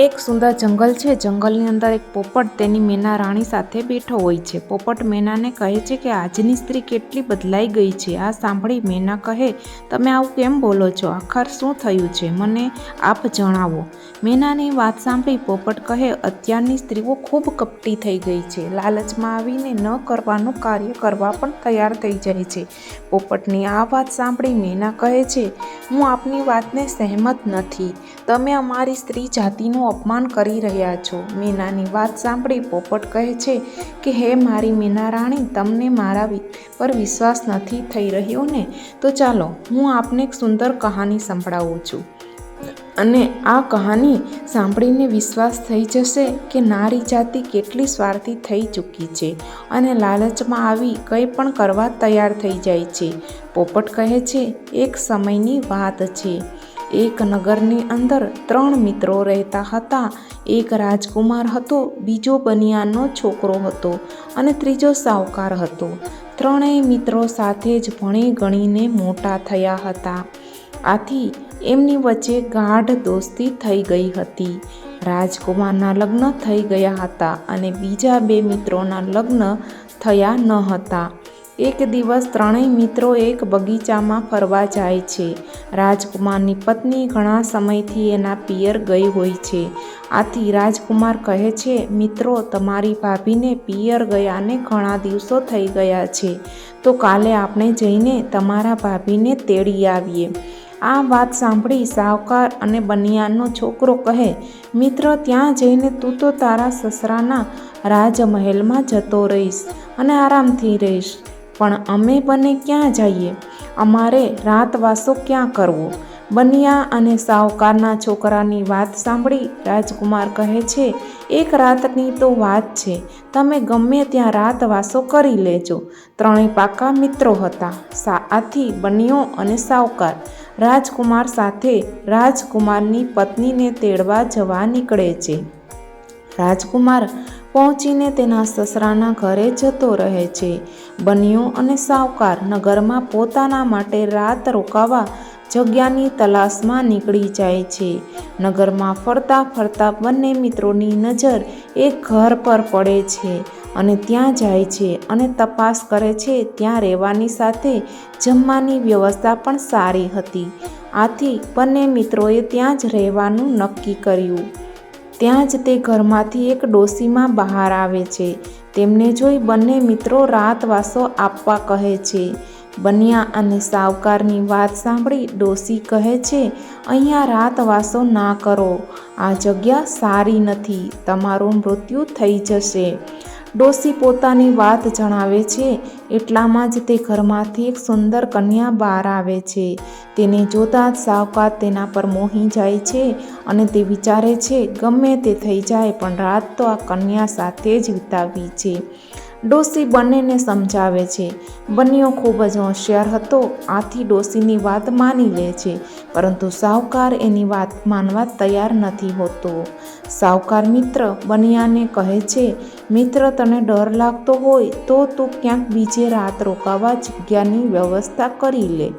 એક સુંદર જંગલ છે. જંગલની અંદર એક પોપટ તેની મેના રાણી સાથે બેઠો હોય છે. પોપટ મેનાને કહે છે કે આજની સ્ત્રી કેટલી બદલાઈ ગઈ છે. આ સાંભળી મેના કહે, તમે આવું કેમ બોલો છો? આખર શું થયું છે? મને આપ જણાવો. મેનાની વાત સાંભળી પોપટ કહે, અત્યારની સ્ત્રીઓ ખૂબ કપટી થઈ ગઈ છે. લાલચમાં આવીને ન કરવાનું કાર્ય કરવા પણ તૈયાર થઈ જાય છે. પોપટની આ વાત સાંભળી મેના કહે છે, હું આપની વાતને સહેમત નથી. તમે અમારી સ્ત્રી જાતિનું અપમાન કરી રહ્યા છો. મીનાની વાત સાંભળી પોપટ કહે છે કે, હે મારી મીના રાણી, તમને મારા પર વિશ્વાસ નથી થઈ રહ્યો ને? તો ચાલો, હું આપને એક સુંદર કહાની સંભળાવું છું. અને આ કહાની સાંભળીને વિશ્વાસ થઈ જશે કે નારી જાતિ કેટલી સ્વાર્થી થઈ ચૂકી છે અને લાલચમાં આવી કંઈ પણ કરવા તૈયાર થઈ જાય છે. પોપટ કહે છે, એક સમયની વાત છે. એક નગરની અંદર ત્રણ મિત્રો રહેતા હતા. એક રાજકુમાર હતો, બીજો બનિયાનો છોકરો હતો અને ત્રીજો સાવકાર હતો. ત્રણેય મિત્રો સાથે જ ભણી ગણીને મોટા થયા હતા. આથી એમની વચ્ચે ગાઢ દોસ્તી થઈ ગઈ હતી. રાજકુમારના લગ્ન થઈ ગયા હતા અને બીજા બે મિત્રોના લગ્ન થયા ન હતા. એક દિવસ ત્રણેય મિત્રો એક બગીચામાં ફરવા જાય છે. રાજકુમારની પત્ની ઘણા સમયથી એના પિયર ગઈ હોય છે. આથી રાજકુમાર કહે છે, મિત્રો, તમારી ભાભીને પિયર ગયાને ઘણા દિવસો થઈ ગયા છે. તો કાલે આપણે જઈને તમારા ભાભીને તેડી આવીએ. આ વાત સાંભળી સાવકાર અને બનિયાનનો છોકરો કહે, મિત્ર, ત્યાં જઈને તું તો તારા સસરાના રાજમહેલમાં જતો રહીશ અને આરામથી રહીશ. પણ અમે બંને ક્યાં જઈએ? અમારે રાતવાસો ક્યાં કરવો? બનિયા અને સાવકારના છોકરાની વાત સાંભળી રાજકુમાર કહે છે, એક રાતની તો વાત છે. તમે ગમે ત્યાં રાતવાસો કરી લેજો. ત્રણેય પાકા મિત્રો હતા આથી બનિયો અને સાવકાર. રાજકુમાર સાથે રાજકુમારની પત્નીને તેડવા જવા નીકળે છે. રાજકુમાર પહોંચીને તેના સસરાના ઘરે જતો રહે છે. બન્યો અને સાવકાર નગરમાં પોતાના માટે રાત રોકાવા જગ્યાની તલાશમાં નીકળી જાય છે. નગરમાં ફરતા ફરતા બંને મિત્રોની નજર એક ઘર પર પડે છે અને ત્યાં જાય છે અને તપાસ કરે છે ત્યાં રહેવાની સાથે જમવાની વ્યવસ્થા પણ સારી હતી. આથી બંને મિત્રોએ ત્યાં જ રહેવાનું નક્કી કર્યું. ત્યાં જ તે ઘરમાંથી એક ડોસીમાં બહાર આવે છે. તેમને જોઈ બંને મિત્રો રાતવાસો આપવા કહે છે. બન્યા અને સાવકારની વાત સાંભળી ડોસી કહે છે, અહીંયા રાતવાસો ના કરો. આ જગ્યા સારી નથી. તમારું મૃત્યુ થઈ જશે. ડોસી પોતાની વાત જણાવે છે. એટલામાં જ તે ઘરમાંથી એક સુંદર કન્યા બહાર આવે છે. તેને જોતાં જ સાવકાત તેના પર મોહી જાય છે અને તે વિચારે છે, ગમે તે થઈ જાય, પણ રાત તો આ કન્યા સાથે જ વિતાવવી છે. ડોસી બંનેને સમજાવે છે. બંનેઓ ખૂબ જ હોશિયાર હતો, આથી ડોસીની વાત માની લે છે, પરંતુ સાવકાર એની વાત માનવા તૈયાર નથી હોતો. સાવકાર મિત્ર બનિયાને કહે છે, મિત્ર, તને ડર લાગતો હોય તો તું ક્યાંક બીજે રાત રોકાવા જગ્યાની વ્યવસ્થા કરી લે.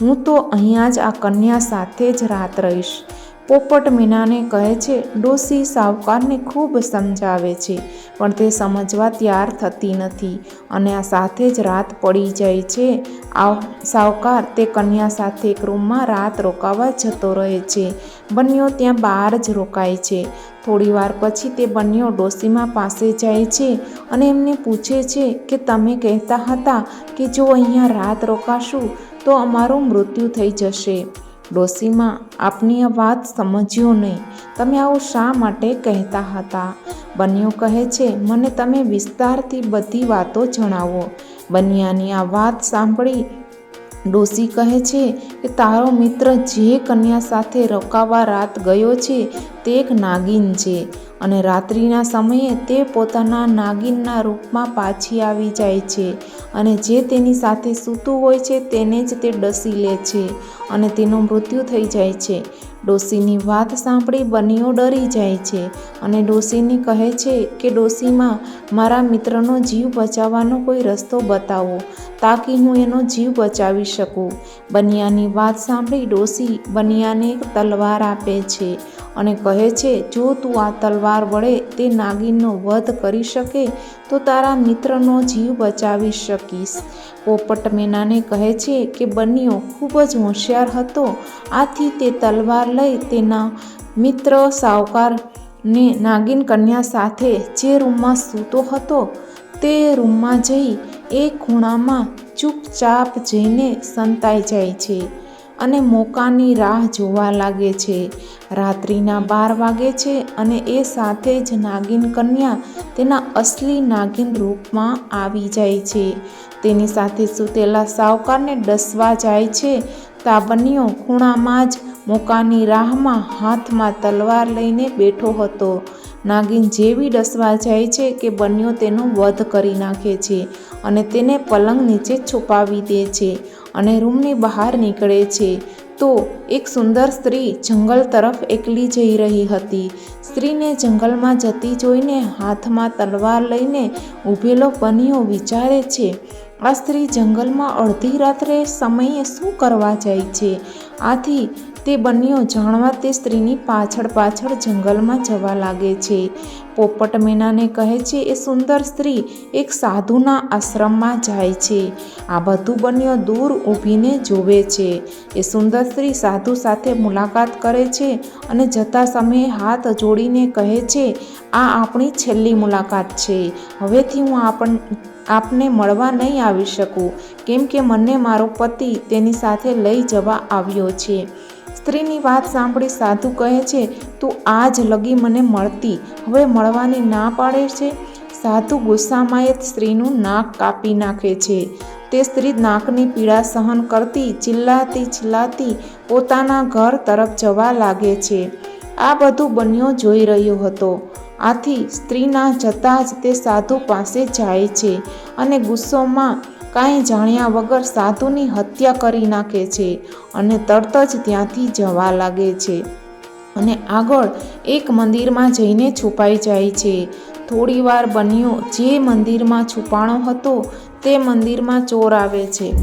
હું તો અહીંયા જ આ કન્યા સાથે જ રાત રહીશ. પોપટ મીનાને કહે છે, ડોસી સાવકારને ખૂબ સમજાવે છે, પણ તે સમજવા તૈયાર થતી નથી અને આ સાથે જ રાત પડી જાય છે. આ સાવકાર તે કન્યા સાથે એક રૂમમાં રાત રોકાવા જતો રહે છે. બંનેઓ ત્યાં બહાર જ રોકાય છે. થોડી વાર પછી તે બંનેઓ ડોસીમા પાસે જાય છે અને એમને પૂછે છે કે, તમે કહેતા હતા કે જો અહીંયા રાત રોકાશું, તો અમારું મૃત્યુ થઈ જશે. ડોસીમાં આપની આ વાત સમજ્યો નહીં. તમે આવું શા માટે કહેતા હતા? બન્યો કહે છે, મને તમે વિસ્તારથી બધી વાતો જણાવો. બનિયાની આ વાત સાંભળી ડોસી કહે છે કે તારો મિત્ર જે કન્યા સાથે રોકાવા રાત ગયો છે, તે એક નાગિન છે અને રાત્રિના સમયે તે પોતાના નાગિનના રૂપમાં પાછી આવી જાય છે અને જે તેની સાથે સૂતું હોય છે, તેને જ તે ડસી લે છે અને તેનું મૃત્યુ થઈ જાય છે. ડોસીની વાત સાંભળી બનીઓ ડરી જાય છે અને ડોસીને કહે છે કે ડોસીમાં મારા મિત્રનો જીવ બચાવવાનો કોઈ રસ્તો બતાવો, તાકી હું એનો જીવ બચાવી શકું. બનિયાની વાત સાંભળી ડોસી બનિયાને એક તલવાર આપે છે અને કહે છે, જો તું આ તલવાર વડે તે નાગિનનો વધ કરી શકે, તો તારા મિત્રનો જીવ બચાવી શકીશ. પોપટ મેનાને કહે છે કે, બન્યો ખૂબ જ હોશિયાર હતો. આથી તે તલવાર લઈ તેના મિત્ર સાવકારને નાગિન કન્યા સાથે જે રૂમમાં સૂતો હતો, તે રૂમમાં જઈ એ ખૂણામાં ચૂપચાપ જઈને સંતાઈ જાય છે. અને મોકાની રાહ જોવા લાગે છે. રાત્રિના બાર વાગે છે અને એ સાથે જ નાગિન કન્યા તેના અસલી નાગિન રૂપમાં આવી જાય છે. તેની સાથે સૂતેલા સાવકારને ડસવા જાય છે. તાબન્યો ખૂણામાં જ મોકાની રાહમાં હાથમાં તલવાર લઈને બેઠો હતો. નાગિન જેવી ડસવા જાય છે કે બન્યો તેનો વધ કરી નાખે છે અને તેને પલંગ નીચે છુપાવી દે છે. અને રૂમની બહાર નીકળે છે, તો એક સુંદર સ્ત્રી જંગલ તરફ એકલી જઈ રહી હતી. સ્ત્રીને જંગલમાં જતી જોઈને હાથમાં તલવાર લઈને ઊભેલો બન્યો વિચારે છે, આ સ્ત્રી જંગલમાં અડધી રાત્રે સમયે શું કરવા જાય છે? આથી તે બન્યો જાણવા તે સ્ત્રીની પાછળ પાછળ જંગલમાં જવા લાગે છે. પોપટ મેનાને કહે છે, એ સુંદર સ્ત્રી એક સાધુના આશ્રમમાં જાય છે. આ બધું બન્યો દૂર ઊભીને જોવે છે. એ સુંદર સ્ત્રી સાધુ સાથે મુલાકાત કરે છે અને જતા સમયે હાથ જોડીને કહે છે, આ આપણી છેલ્લી મુલાકાત છે. હવેથી હું આપણ, આપને મળવા નહીં આવી શકું. કેમ કે મને મારો પતિ તેની સાથે લઈ જવા આવ્યો છે. સ્ત્રીની વાત સાંભળી સાધુ કહે છે, તું આજ લગી મને મળતી, હવે મળવાની ના પાડે છે? સાધુ ગુસ્સામાં એ સ્ત્રીનું નાક કાપી નાખે છે. તે સ્ત્રી નાકની પીડા સહન કરતી, ચિલ્લાતી ચિલ્લાતી, પોતાના ઘર તરફ જવા લાગે છે. આ બધું બન્યો જોઈ રહ્યો હતો. આથી સ્ત્રીના જતાં જ તે સાધુ પાસે જાય છે અને ગુસ્સોમાં કાંઈ જાણ્યા વગર સાધુની હત્યા કરી નાખે છે અને તરત જ ત્યાંથી જવા લાગે છે. અને આગળ એક મંદિરમાં જઈને છુપાઈ જાય છે. થોડીવાર બન્યો જે મંદિરમાં છુપાણો હતો તે મંદિરમાં ચોર આવે છે.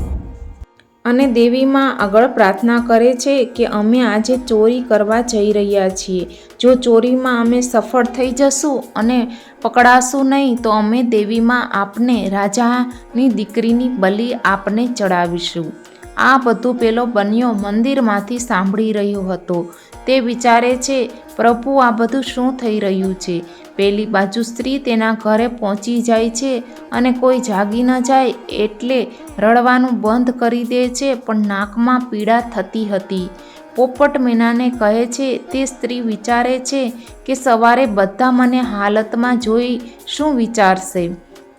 અને દેવીમાં આગળ પ્રાર્થના કરે છે કે અમે આજે ચોરી કરવા જઈ રહ્યા છીએ. જો ચોરીમાં અમે સફળ થઈ જશું અને પકડાશું નહીં, તો અમે દેવીમાં આપને, રાજાની દીકરીની બલિ આપને ચડાવીશું. આ બધું પેલો બન્યો મંદિરમાંથી સાંભળી રહ્યો હતો. તે વિચારે છે, પ્રભુ, આ બધું શું થઈ રહ્યું છે? પેલી બાજુ સ્ત્રી તેના ઘરે પહોંચી જાય છે અને કોઈ જાગી ન જાય એટલે રડવાનું બંધ કરી દે છે, પણ નાકમાં પીડા થતી હતી. પોપટ મીનાને કહે છે, તે સ્ત્રી વિચારે છે કે સવારે બધા મને હાલતમાં જોઈ શું વિચારશે?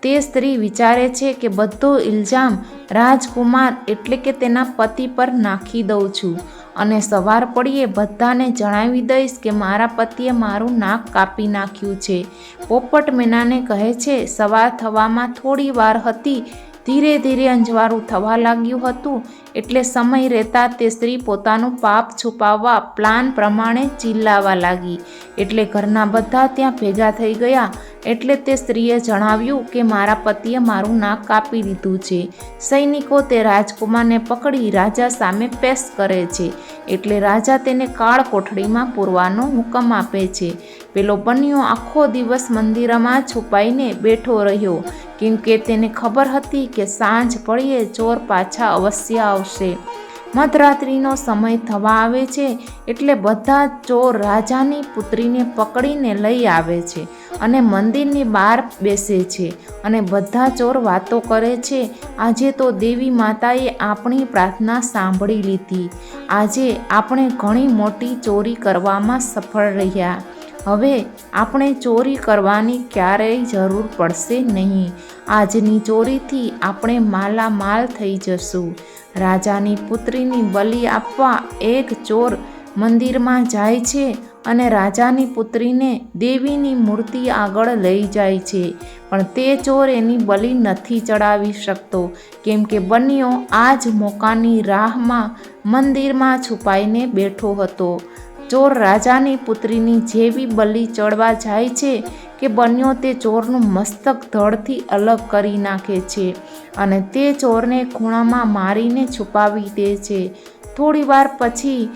તે સ્ત્રી વિચારે છે કે બધો ઇલ્ઝામ રાજકુમાર એટલે કે તેના પતિ પર નાખી દઉં છું. અને સવાર પડીએ બધાને જણાવી દઈશ કે મારા પતિએ મારું નાક કાપી નાખ્યું છે. પોપટ મેનાને કહે છે, સવાર થવામાં થોડી વાર હતી, ધીરે ધીરે અંજવાળું થવા લાગ્યું હતું, એટલે સમય રહેતા તે સ્ત્રી પોતાનું પાપ છુપાવવા પ્લાન પ્રમાણે ચિલ્લાવા લાગી. એટલે ઘરના બધા ત્યાં ભેગા થઈ ગયા. એટલે તે સ્ત્રીએ જણાવ્યું કે મારા પતિએ મારું નાક કાપી દીધું છે. સૈનિકો તે રાજકુમારને પકડી રાજા સામે પેશ કરે છે. એટલે રાજા તેને કાળ કોઠડીમાં પૂરવાનો હુકમ આપે છે. પેલો બન્યો આખો દિવસ મંદિરમાં છુપાઈને બેઠો રહ્યો. કેમ કે તેને ખબર હતી કે સાંજ પડીએ ચોર પાછા અવશ્ય આવશે. મધરાત્રિનો સમય થવા આવે છે એટલે બધા ચોર રાજાની પુત્રીને પકડીને લઈ આવે છે અને મંદિરની બહાર બેસે છે અને બધા ચોર વાતો કરે છે, આજે તો દેવી માતાએ આપણી પ્રાર્થના સાંભળી લીધી. આજે આપણે ઘણી મોટી ચોરી કરવામાં સફળ રહ્યા. હવે આપણે ચોરી કરવાની ક્યારેય જરૂર પડશે નહીં. આજની ચોરીથી આપણે માલામાલ થઈ જશું. રાજાની પુત્રીની બલિ આપવા એક ચોર મંદિરમાં જાય છે અને રાજાની પુત્રીને દેવીની મૂર્તિ આગળ લઈ જાય છે. પણ તે ચોર એની બલિ નથી ચડાવી શકતો. કેમ કે બન્યો આ જ મોકાની રાહમાં મંદિરમાં છુપાઈને બેઠો હતો. ચોર રાજાની પુત્રીની જેવી બલિ ચડવા જાય છે કે બન્યો તે ચોરનું મસ્તક ધડથી અલગ કરી નાખે છે અને તે ચોરને ખૂણામાં મારીને છુપાવી દે છે. થોડી વાર પછી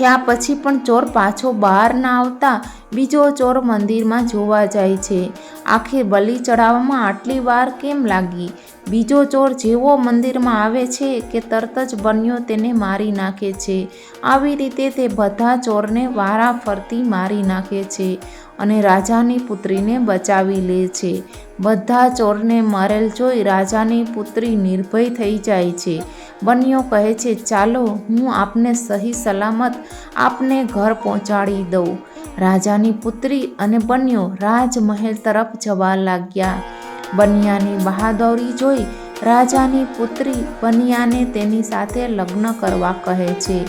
થયા પછી પણ ચોર પાછો બહાર ના આવતા બીજો ચોર મંદિરમાં જોવા જાય છે. આખી બલિ ચડાવવામાં આટલી વાર કેમ લાગી? બીજો ચોર જેવો મંદિરમાં આવે છે કે તરત જ બન્યો તેને મારી નાખે છે. આવી રીતે તે બધા ચોરને વારા ફરતી મારી નાખે છે અને રાજાની પુત્રીને બચાવી લે છે. બધા ચોરને મરેલ જોઈ રાજાની પુત્રી નિર્ભય થઈ જાય છે. બન્યો કહે છે, ચાલો, હું આપને સહી સલામત આપને ઘર પહોંચાડી દઉં. રાજાની પુત્રી અને બન્યો રાજમહેલ તરફ જવા લાગ્યા. બનિયાની બહાદુરી જોઈ રાજાની પુત્રી બનિયાને તેની સાથે લગ્ન કરવા કહે છે.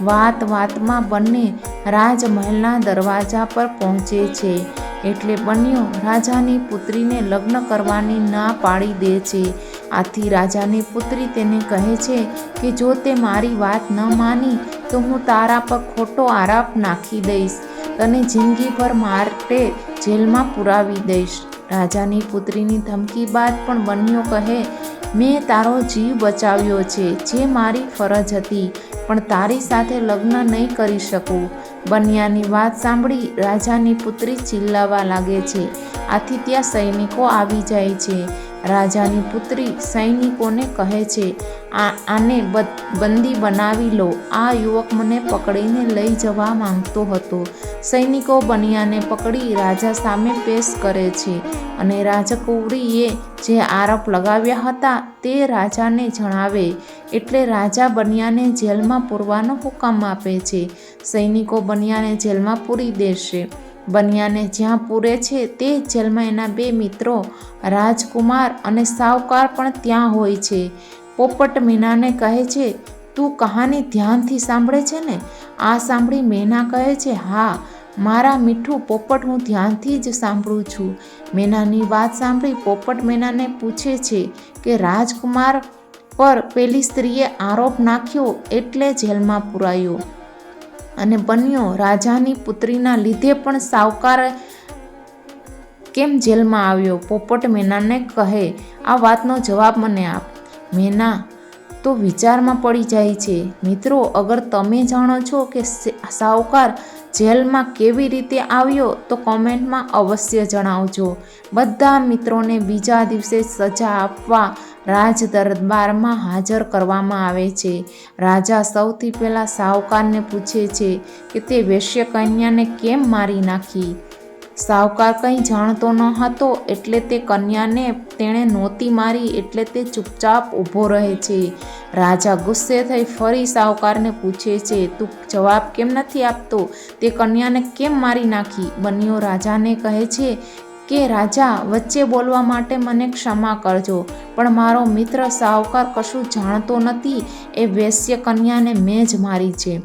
વાત વાતમાં બંને રાજમહેલના દરવાજા પર પહોંચે છે. એટલે બન્યો રાજાની પુત્રીને લગ્ન કરવાની ના પાડી દે છે. આથી રાજાની પુત્રી તેને કહે છે કે, જો તે મારી વાત ન માની, તો હું તારા પર ખોટો આરાપ નાખી દઈશ તને જિંદગીભર માટે જેલમાં પુરાવી દઈશ. રાજાની પુત્રીની ધમકી બાદ પણ બન્યો કહે, મેં તારો જીવ બચાવ્યો છે, જે મારી ફરજ હતી, પણ તારી સાથે લગ્ન નહીં કરી શકું. બન્યાની વાત સાંભળી રાજાની પુત્રી ચિલ્લાવા લાગે છે. આથી ત્યાં સૈનિકો આવી જાય છે. રાજાની પુત્રી સૈનિકોને કહે છે, આ આને બંદી બનાવી લો. આ યુવક મને પકડીને લઈ જવા માંગતો હતો. સૈનિકો બનિયાને પકડી રાજા સામે પેશ કરે છે અને રાજકુંવરીએ જે આરોપ લગાવ્યા હતા તે રાજાને જણાવે. એટલે રાજા બનિયાને જેલમાં પૂરવાનો હુકમ આપે છે. સૈનિકો બનિયાને જેલમાં પૂરી દેશે. બનિયાને જ્યાં પૂરે છે તે જેલમાં એના બે મિત્રો, રાજકુમાર અને સાવકાર પણ ત્યાં હોય છે. પોપટ મીનાને કહે છે, તું કહાની ધ્યાનથી સાંભળે છે ને? આ સાંભળી મેના કહે છે, હા, મારા મીઠું પોપટ હું ધ્યાનથી જ સાંભળું છું. મેનાની વાત સાંભળી પોપટ મેનાને પૂછે છે કે, રાજકુમાર પર પેલી સ્ત્રીએ આરોપ નાખ્યો એટલે જેલમાં પુરાયો. અને બન્યો. રાજાની પુત્રીના લીધે પણ સાવકાર કેમ જેલમાં આવ્યો? પોપટ મેનાને કહે, આ વાતનો જવાબ મને આપ. મેના તો વિચારમાં પડી જાય છે, મિત્રો, અગર તમે જાણો છો કે સાવકાર જેલમાં કેવી રીતે આવ્યો, તો કોમેન્ટમાં અવશ્ય જણાવજો. બધા મિત્રોને બીજા દિવસે સજા આપવા રાજ દરબારમાં હાજર કરવામાં આવે છે. રાજા સૌથી પહેલાં સાવકારને પૂછે છે કે તે વેશ્ય કન્યાને કેમ મારી નાખી? સાવકાર કંઈ જાણતો ન હતો એટલે તે કન્યાને તેણે નહોતી મારી એટલે તે ચૂપચાપ ઊભો રહે છે. રાજા ગુસ્સે થઈ ફરી સાવકારને પૂછે છે, તું જવાબ કેમ નથી આપતો? તે કન્યાને કેમ મારી નાખી? બન્યો રાજાને કહે છે કે, રાજા, વચ્ચે બોલવા માટે મને ક્ષમા કરજો, પણ મારો મિત્ર સાવકાર કશું જાણતો નથી, એ વેશ્ય કન્યાને મેં જ મારી છે.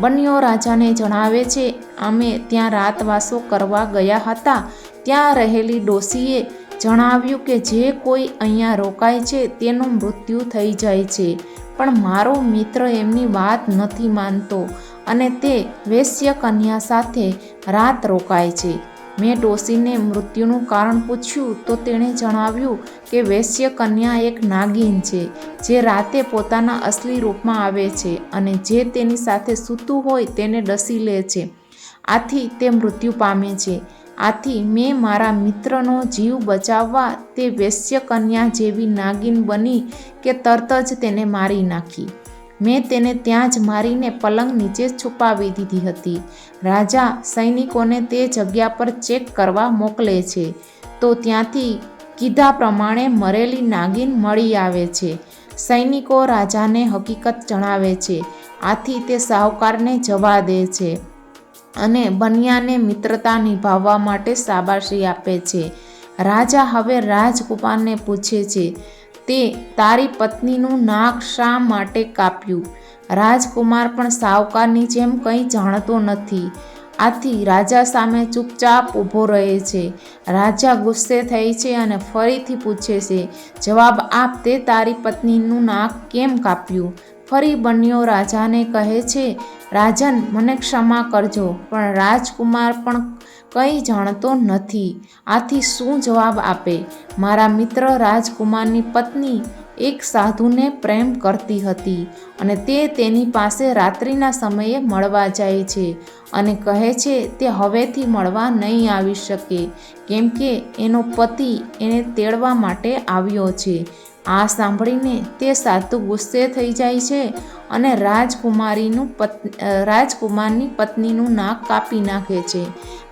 બન્યો રાજાને જણાવે છે, અમે ત્યાં રાતવાસો કરવા ગયા હતા, ત્યાં રહેલી ડોસીએ જણાવ્યું કે જે કોઈ અહીંયા રોકાય છે, તેનું મૃત્યુ થઈ જાય છે, પણ મારો મિત્ર એમની વાત નથી માનતો, અને તે વેશ્ય કન્યા સાથે રાત રોકાય છે. મેં ડોસીને મૃત્યુનું કારણ પૂછ્યું તો તેણે જણાવ્યું કે વૈશ્ય કન્યા એક નાગિન છે, જે રાતે પોતાના અસલી રૂપમાં આવે છે અને જે તેની સાથે સૂતું હોય તેને ડસી લે છે. આથી તે મૃત્યુ પામે છે. આથી મેં મારા મિત્રનો જીવ બચાવવા તે વૈશ્ય કન્યા જેવી નાગિન બની કે તરત જ તેને મારી નાખી. મેં તેને ત્યાં જ મારીને પલંગ નીચે છુપાવી દીધી હતી. રાજા સૈનિકોને તે જગ્યા પર ચેક કરવા મોકલે છે. તો ત્યાંથી કીધા પ્રમાણે મરેલી નાગિન મળી આવે છે. સૈનિકો રાજાને હકીકત જણાવે છે. આથી તે સાહુકારને જવા દે છે અને બનિયાને મિત્રતા નિભાવવા માટે શાબાશી આપે છે. રાજા હવે રાજકુમારને પૂછે છે તે તારી પત્નીનું નાક શા માટે કાપ્યું? રાજકુમાર પણ સાવકારની જેમ કંઈ જાણતો નથી. આથી રાજા સામે ચૂપચાપ ઊભો રહે છે. રાજા ગુસ્સે થઈ છે અને ફરીથી પૂછે છે, જવાબ આપ તે તારી પત્નીનું નાક કેમ કાપ્યું? ફરી બન્યો રાજાને કહે છે, રાજન, મને ક્ષમા કરજો, પણ રાજકુમાર પણ કંઈ જાણતો નથી. આથી શું જવાબ આપે? મારા મિત્ર રાજકુમારની પત્ની એક સાધુને પ્રેમ કરતી હતી અને તે તેની પાસે રાત્રિના સમયે મળવા જાય છે અને કહે છે, તે હવેથી મળવા નહીં આવી શકે. કેમ કે એનો પતિ એને તેડવા માટે આવ્યો છે. આ સાંભળીને તે સાધુ ગુસ્સે થઈ જાય છે અને રાજકુમારીનું પત રાજકુમારની પત્નીનું નાક કાપી નાખે છે.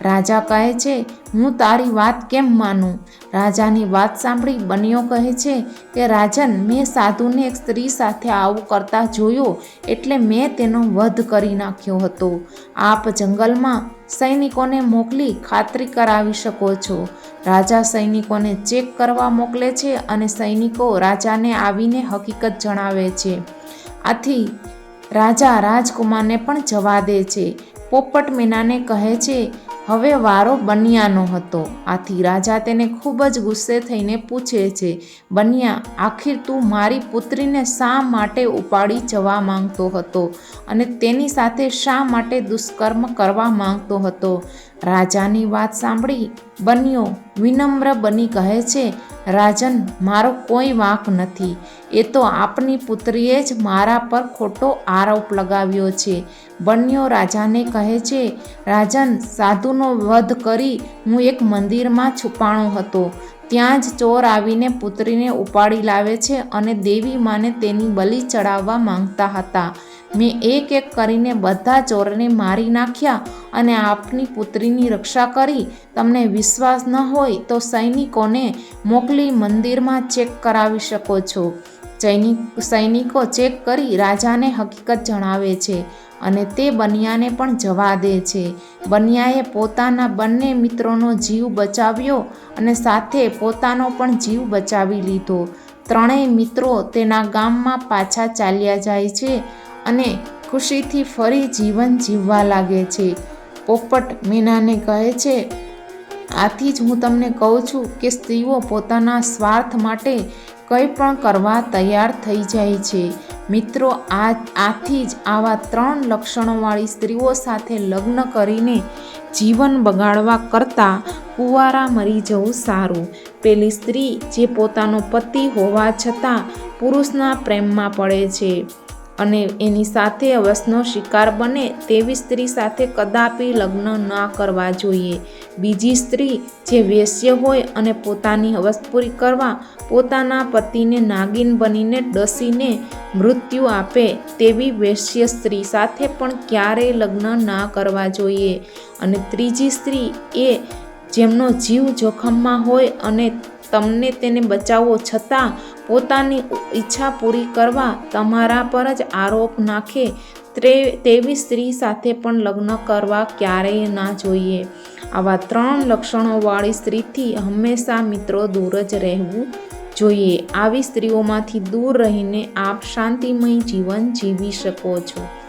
રાજા કહે છે, હું તારી વાત કેમ માનું? રાજાની વાત સાંભળી બન્યો કહે છે કે, રાજન, મેં સાધુને એક સ્ત્રી સાથે આવું કરતા જોયો એટલે મેં તેનો વધ કરી નાખ્યો હતો. આપ જંગલમાં સૈનિકોને મોકલી ખાતરી કરાવી શકો છો. રાજા સૈનિકોને ચેક કરવા મોકલે છે અને સૈનિકો રાજાને આવીને હકીકત જણાવે છે. આથી રાજા રાજકુમારને પણ જવા દે છે. પોપટ મીનાને કહે છે, હવે વારો બનિયાનો હતો. આથી રાજા તેને ખૂબ જ ગુસ્સે થઈને પૂછે છે, બનિયા, આખિર તું મારી પુત્રીને શા માટે ઉપાડી જવા માંગતો હતો અને તેની સાથે શા માટે દુષ્કર્મ કરવા માંગતો હતો? રાજાની વાત સાંભળી બન્યો વિનમ્ર બની કહે છે, રાજન, મારો કોઈ વાંક નથી. એ તો આપની પુત્રીએ જ મારા પર ખોટો આરોપ લગાવ્યો છે. બન્યો રાજાને કહે છે, રાજન, સાધુનો વધ કરી હું એક મંદિરમાં છુપાણો હતો. ત્યાં જ ચોર આવીને પુત્રીને ઉપાડી લાવે છે અને દેવી માને તેની બલિ ચડાવવા માંગતા હતા. મેં એક એક કરીને બધા ચોરને મારી નાખ્યા અને આપની પુત્રીની રક્ષા કરી. તમને વિશ્વાસ ન હોય તો સૈનિકોને મોકલી મંદિરમાં ચેક કરાવી શકો છો. સૈનિક સૈનિકો ચેક કરી રાજાને હકીકત જણાવે છે અને તે બનિયાને પણ જવા દે છે. બનિયાએ પોતાના બંને મિત્રોનો જીવ બચાવ્યો અને સાથે પોતાનો પણ જીવ બચાવી લીધો. ત્રણેય મિત્રો તેના ગામમાં પાછા ચાલ્યા જાય છે અને ખુશીથી ફરી જીવન જીવવા લાગે છે. પોપટ મીનાને કહે છે, આથી જ હું તમને કહું છું કે સ્ત્રીઓ પોતાના સ્વાર્થ માટે કંઈ પણ કરવા તૈયાર થઈ જાય છે. મિત્રો, આ આથી જ આવા ત્રણ લક્ષણોવાળી સ્ત્રીઓ સાથે લગ્ન કરીને જીવન બગાડવા કરતાં કુંવારા મરી જવું સારું. પેલી સ્ત્રી જે પોતાનો પતિ હોવા છતાં પુરુષના પ્રેમમાં પડે છે. અને એની સાથે અવસનો શિકાર બને તેવી સ્ત્રી સાથે કદાપી લગ્ન ના કરવા જોઈએ. બીજી સ્ત્રી જે વેશ્ય હોય અને પોતાની હવસ પૂરી કરવા પોતાના પતિને નાગિન બનીને ડસીને મૃત્યુ આપે તેવી વેશ્ય સ્ત્રી સાથે પણ ક્યારેય લગ્ન ના કરવા જોઈએ. અને ત્રીજી સ્ત્રી એ જેમનો જીવ જોખમમાં હોય અને તમને તેને બચાવવો છતાં પોતાની ઈચ્છા પૂરી કરવા તમારા પર જ આરોપ નાખે. તે તેવી સ્ત્રી સાથે પણ લગ્ન કરવા ક્યારેય ના જોઈએ. આવા ત્રણ લક્ષણોવાળી સ્ત્રીથી હંમેશા મિત્રો દૂર જ રહેવું જોઈએ. આવી સ્ત્રીઓમાંથી દૂર રહીને આપ શાંતિમય જીવન જીવી શકો છો.